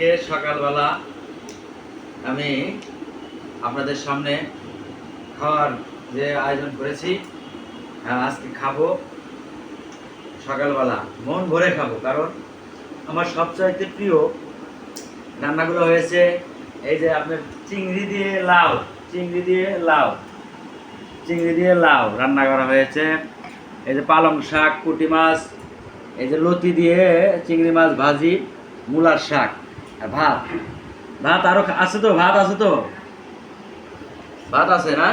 আজকে সকালবেলা আমি আপনাদের সামনে খাওয়ার যে আয়োজন করেছি হ্যাঁ, আজকে খাব সকালবেলা। মন ভরে খাব কারণ আমার সবচাইতে প্রিয় রান্নাগুলো হয়েছে এই যে আপনার চিংড়ি দিয়ে লাউ চিংড়ি দিয়ে লাউ চিংড়ি দিয়ে লাউ রান্না করা হয়েছে। এই যে পালং শাক কুটি মাছ এই যে লতি দিয়ে চিংড়ি মাছ ভাজি মূলার শাক। ভাত? ভাত আরও আছে তো, ভাত আছে তো। ভাত আছে না?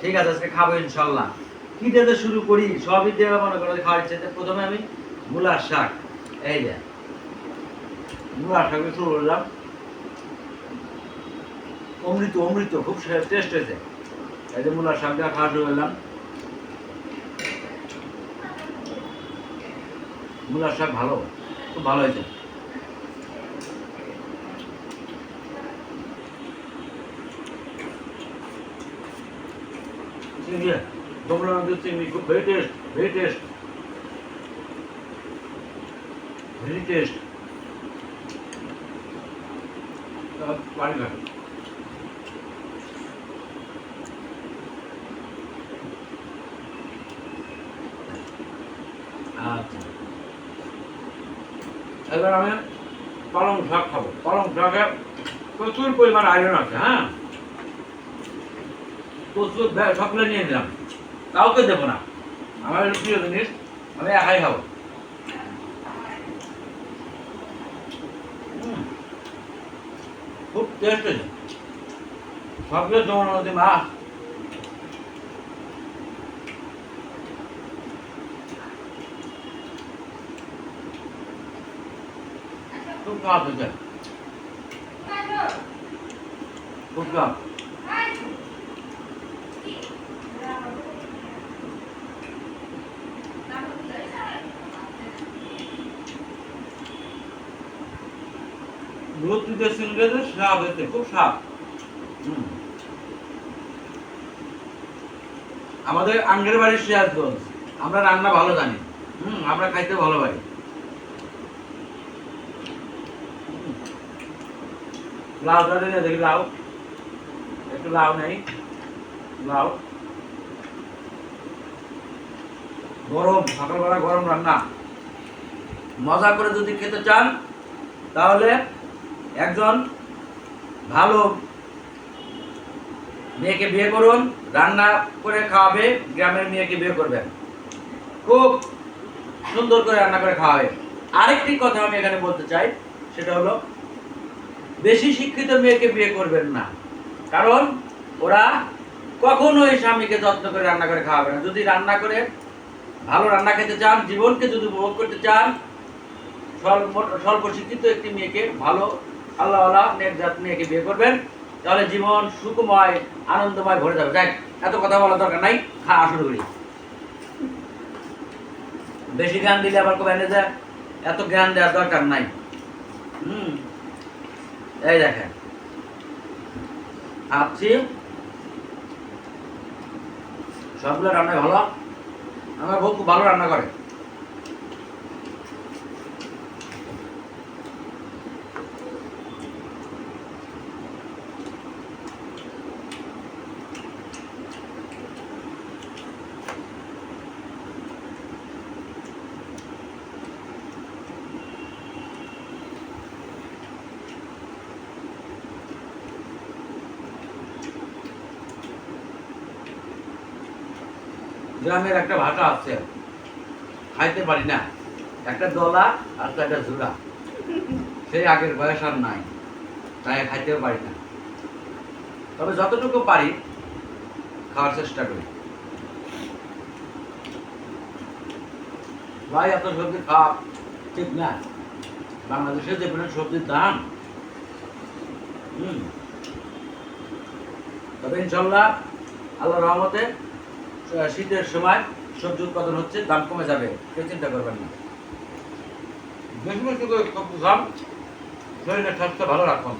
ঠিক আছে, আজকে খাব ইনশাল্লাহ। কি দিয়ে শুরু করি? সবই দিয়ে মনে করো খাওয়ার ইচ্ছে প্রথমে আমি মূলার শাক। এই যে। মূলার শাক শুরু করলাম। অমৃত অমৃত, খুব টেস্ট হয়েছে। এই যে মূলার শাক দিয়ে খাওয়া শুরু করলাম। মূলার শাক ভালো, খুব ভালো হয়েছে। আমাদের চিংড়ি খুব very taste very taste very taste পানি খাবে আচ্ছা। এবার আমি পালং শাক খাব। পালং শাকে প্রচুর পরিমাণ আয়রন আছে হ্যাঁ? ব্যা- সবগুলো নিয়ে নিলাম। কাউকে দেবো না। আমার প্রিয় জিনিস, আমি একাই খাব। খুব টেস্ট হয়েছে সবগুলো জমানো মধ্যে মাছ খুব কাপ হয়েছে খুব কাপ আমাদের আঙ্গের বাড়ির সিরাজগঞ্জ। আমরা রান্না ভালো জানি। হুম, আমরা খাইতে ভালো পারি লাউ ধরে দেখি, লাউ। একটু লাউ নেই। লাউ। গরম, সকালবেলা গরম রান্না। মজা করে যদি খেতে চান, তাহলে একজন ভালো মেয়েকে বিয়ে করুন, রান্না করে খাওয়াবে, গ্রামের মেয়েকে বিয়ে করবেন। খুব সুন্দর করে রান্না করে খাওয়াবে। আরেকটি কথা আমি এখানে বলতে চাই, সেটা হলো, বেশি শিক্ষিত মেয়েকে বিয়ে করবেন না। কারণ ওরা কখনোই স্বামীকে যত্ন করে রান্না করে খাওয়াবে না। যদি রান্না করে, ভালো রান্না খেতে চান, জীবনকে যদি উপভোগ করতে চান, স্বল্প স্বল্প শিক্ষিত একটি মেয়েকে, ভালো আল্লাহ আল্লাহ জাত মেয়েকে বিয়ে করবেন, তাহলে জীবন সুখময়, আনন্দময় ভরে যাবে। যাই, এত কথা বলার দরকার নাই খাওয়া শুরু করি। বেশি জ্ঞান দিলে আবার কবে এনে যায় এত জ্ঞান দেওয়ার দরকার নাই। হুম, এই দেখেন। ভাবছি সবগুলো রান্না ভালো। আমার বউ খুব ভালো রান্না করে। গ্রামের একটা ভাষা আছে। খাইতে পারি না। একটা দলা আর তো একটা ঝুলা সেই আগের বয়স আর নাই। তাই খাইতেও পারি না। তবে যতটুকু পারি, খাওয়ার চেষ্টা করি। ভাই এত সবজি খাওয়া ঠিক না? বাংলাদেশে যে পরিমাণ সবজির দাম। তবে ইনশাল্লাহ আল্লাহ রহমতে শীতের সময় সবজি উৎপাদন হচ্ছে, দাম কমে যাবে। কেউ চিন্তা করবেন না। বেশি বেশি করে সবজি খান শরীরের স্বাস্থ্য ভালো রাখুন।